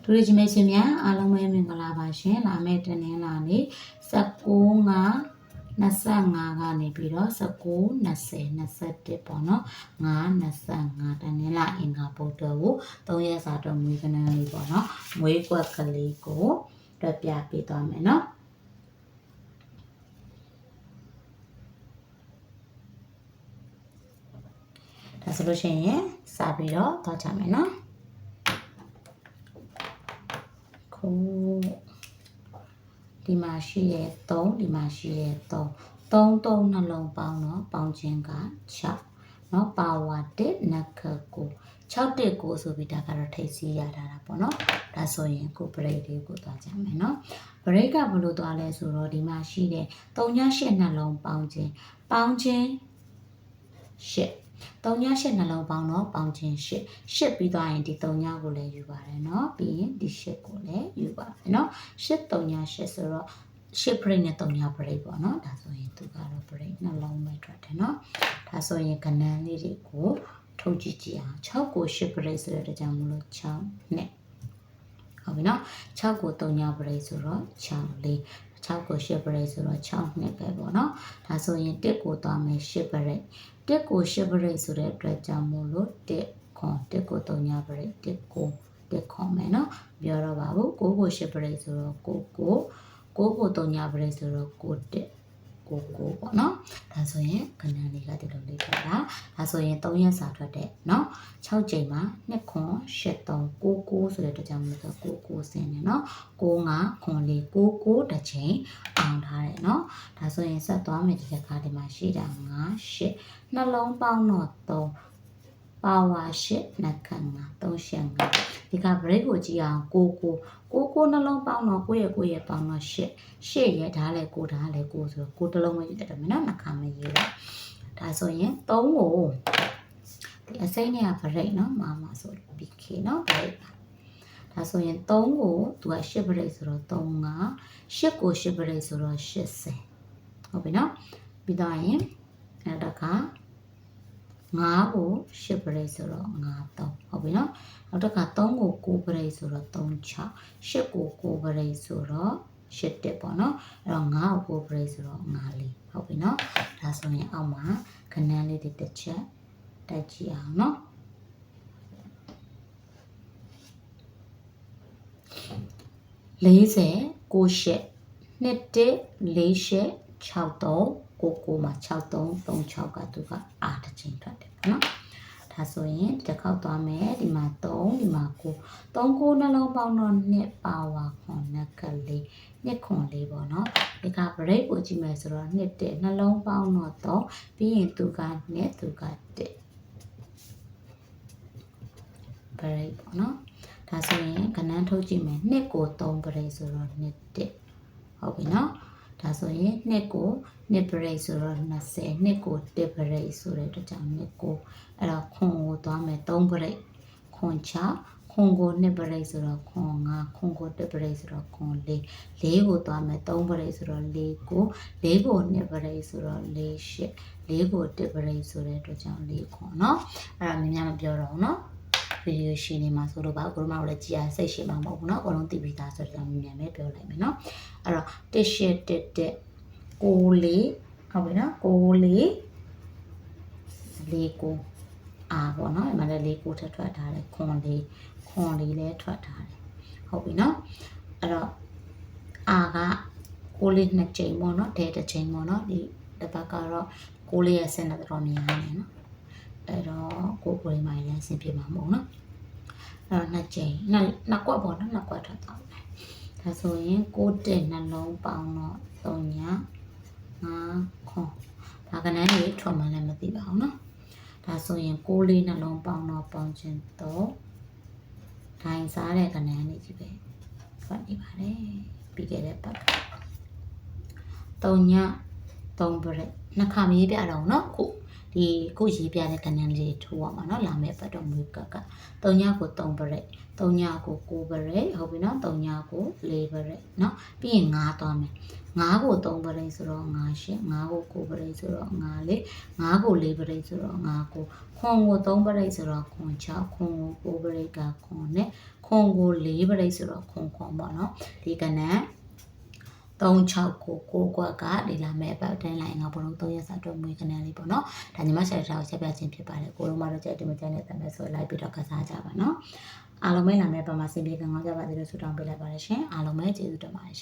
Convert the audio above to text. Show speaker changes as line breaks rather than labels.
ဒူရီဂျီမေရှင်များအားလုံးပဲမင်္ဂလာပါရှင်လာမယ့်တနင်္လာနေ့19ငါ25ကနေပြီးတော့19 20 21ပေါ့နော်9 25တနင်္လာအင်္ဂါပုဒ်တော်ကို3ရက်စာတော့မွေးကနန်းလေးပေါ့နော်မွေးကွက်ကလေးကိုတွက်ပြပေးသွားမယ်နော်ဒါဆိုလို့ရှိရင်စပြီးတော့သွားကြမယ်နော် ခုဒီမှာရှိရဲ့3ဒီမှာရှိရဲ့3 3 3နှလုံးပေါင်းတော့ပေါင်းခြင်းက6เนาะပါဝါ1နက်ခကို6တက်ကိုဆိုပြီးဒါကတော့ထိတ်စီးရတာတာပေါ့နော်ဒါဆိုရင်ကိုဘရိတ်လေးကိုသွားကြမယ်เนาะဘရိတ်ကဘယ်လိုသွားလဲဆိုတော့ဒီမှာရှိတဲ့3ည8နှလုံးပေါင်းခြင်းပေါင်းခြင်း8 3ည8နှလုံးပေါင်းတော့ပေါင်းခြင်း8 8ပြီးသွားရင်ဒီ3ညကိုလည်းယူပါ တယ်เนาะပြီးရင်ဒီ8ကိုလည်းယူပါမယ်เนาะ8 3ည8ဆိုတော့8 break နဲ့3ည break ပေါ့เนาะဒါဆိုရင်သူကတော့ break နှလုံးပဲထွက်တယ်เนาะဒါဆိုရင်ကဏ္ဍလေးတွေကိုထုတ်ကြည့်ကြည့်အောင်6ကို8 break ဆိုတဲ့ကြောင့်မလို့6နဲ့ဟုတ်ပြီเนาะ6ကို3ည break ဆိုတော့6လေး6ကို8 break ဆိုတော့6နှစ်ပဲပေါ့เนาะဒါဆိုရင်1ကိုသွားမယ်8 break တက်ကိုရှစ်ပရိတ်ဆိုတဲ့အတွက်ကြောင့်မို့လို့တက်ခွန်တက်ကို3ညပရိတ်တက်ကို တက်ခွန်မယ်နော်ပြောတော့ပါဘူးကိုကိုရှစ်ပရိတ်ဆိုတော့ကိုကိုကိုကို3ညပရိတ်ဆိုတော့ကိုတက်ကိုကိုပေါ့နော်ဒါဆိုရင်ခဏလေးကဒီလိုလေးထွက်တာဒါဆိုရင်3ရက်စာထွက်တဲ့နော်6ချိန်မှာ2ခွန်8 3 9 9ဆိုတဲ့အတွက်ကြောင့်မို့လို့ကိုကိုဆင်းနေနော်9 5ခွန်လေး9 9တစ်ချိန်အောင်ထားတယ်နော်ဒါဆိုရင်ဆက်သွားမယ်ဒီတစ်ခါဒီမှာရှိတာ9 8နှလုံးပေါင်းတော့3 ပါဝါ8နှက်ခန့်9 3ရှ5ဒီက break ကိုကြည့်အောင်9 9 9 9နှလုံးပေါင်းတော့9ရဲ့9ရဲ့ပေါင်းတော့8 8ရဲ့ဓာတ်လည်း9ဓာတ်လည်း9ဆိုတော့9တစ်လုံးပဲယူတတ်တယ်မနော်နှခါမရေးတော့ဒါဆိုရင်3ကိုဒီအစိမ့်နဲ့က break နော်မာမဆို BK နော် break ဒါဆိုရင်3ကိုသူက8 break ဆိုတော့3 5 8ကို8 break ဆိုတော့80ဟုတ်ပြီနော်ပြီးတော့ရင်အဲ့ဒါက 9ကို8 break ဆိုတော့9 3ဟုတ်ပြီနော်နောက်တစ်ခါ3ကို9 break ဆိုတော့3 6 8ကို9 break ဆိုတော့8တက်ပေါ့နော်အဲ့တော့9ကို9 break ဆိုတော့9လေးဟုတ်ပြီနော်ဒါဆိုရင်အောက်မှာခဏန်းလေးတွေတစ်ချက်တက်ကြည့်အောင်နော်40 98နှစ်တက်48 63 99မှာ63 36ကသူကအာတစ်ချိန်ထွက်တယ်ပေါ့နော်ဒါဆိုရင်တစ်ခေါက်သွားမယ်ဒီမှာ3ဒီမှာ9 3 9နှလုံးပေါင်းတော့နှစ်ပါဝါခွန်နက်ကလေးနှစ်ခွန်လေးပေါ့နော်ဒီက break ကိုကြည့်မယ်ဆိုတော့နှစ်တက်နှလုံးပေါင်းတော့3ပြီးရင်သူကနှစ်သူကတက် break ပေါ့နော်ဒါဆိုရင်ကဏ္ဍထုတ်ကြည့်မယ်နှစ်ကို3 break ဆိုတော့နှစ်တက်ဟုတ်ပြီနော်ဒါ ဆိုရင်နှစ်ကိုနှစ် break ဆိုတော့20နှစ်ကို1 break ဆိုတဲ့အတွက်ကြောင့်နှစ်ကိုအဲ့တော့ခွန်ကိုသွားမယ်3 break ခွန်6ခွန်ကို2 break ဆိုတော့ခွန်5ခွန်ကို1 break ဆိုတော့ခွန်4 4ကိုသွားမယ်3 break ဆိုတော့4ကို4ကို2 break ဆိုတော့4 8 4ကို1 break ဆိုတဲ့အတွက်ကြောင့်4ခွန်เนาะအဲ့ဒါမြင်များမပြောတော့ဘူးเนาะ ဗီဒီယိုရှင်းနေမှာဆိုတော့ဘာကိုတို့မှလည်းကြည်ရစိတ်ရှင်းမှာမဟုတ်ဘူးเนาะအကုန်လုံးသိပြီးသားဆိုတော့မြင်မြန်ပဲပြောလိုက်မယ်เนาะအဲ့တော့တစ်ရှစ်တစ်တစ်ကိုလေးဟုတ်ပြီเนาะကိုလေးလေးကိုအာပေါ့เนาะဒီမှာလည်းလေးကိုထပ်ထွက်ထားတယ်ခွန်လေးခွန်လေးလည်းထွက်ထားတယ်ဟုတ်ပြီเนาะအဲ့တော့အာကကိုလေးနှစ်ချိန်ပေါ့เนาะတဲတစ်ချိန်ပေါ့เนาะဒီတစ်ပတ်ကတော့ကိုလေးရဲ့ဆင်းတဲ့တော်များနေเนาะ အဲ့တော့ကိုကိုလေးမိုင်းလည်းဆင်ပြေမှာမဟုတ်เนาะအဲ့တော့နှစ်ချိန်နှစ်နှစ်ကွက်ပေါ့เนาะနှစ်ကွက်ထွက်သွားတယ်ဒါဆိုရင်ကိုတဲ့နှလုံးပေါင်းတော့3ည5ခွန်ဒါကနန်းကြီးထွက်မှလည်းမသိပါဘူးเนาะဒါဆိုရင်ကိုလေးနှလုံးပေါင်းတော့ပေါင်းခြင်းတော့ဒိုင်စားတဲ့ကနန်းလေးကြီးပဲထွက်နေပါတယ်ပြီးခဲ့တဲ့ပတ်3ည3ပရက်နှစ်ခါမေးပြတော့เนาะခု ဒီခုရေးပြတဲ့ကဏ္ဍလေးထိုးရမှာနော်လာမယ့်ပတ်တော်မူကက၃ညကို၃ပရက်၃ညကို၉ပရက်ဟုတ်ပြီနော်၃ညကို၄ပရက်နော်ပြီးရင်၅သွားမယ်၅ကို3ပရိဆိုတော့5ရှင်း5ကို9ပရိဆိုတော့5လေး5ကို4ပရိဆိုတော့5ကိုခွန်ကို3ပရိဆိုတော့ခွန်6ခွန်ကို9ပရိကခွန်နဲ့ခွန်ကို4ပရိဆိုတော့ခွန်ခွန်ပေါ့နော်ဒီကနေ့ 36ကို6ကွက်ကဒီလာမဲ့ပတ်တိုင်းလိုင်းကဘလုံး3ရက်စာတော့မွေးခဏလေးပေါ့နော်ဒါညီမဆက်ထားကိုဆက်ပြခြင်းဖြစ်ပါတယ်ကိုလုံးမတော့ကြက်တင်မကြက်နဲ့တမဲဆိုလိုက်ပြီးတော့ကစားကြပါနော်အားလုံးပဲလာမဲ့ပတ်မှာစင်ပြေကံကောင်းကြပါစေလို့ဆုတောင်းပေးလိုက်ပါတယ်ရှင်အားလုံးပဲကျေးဇူးတင်ပါတယ်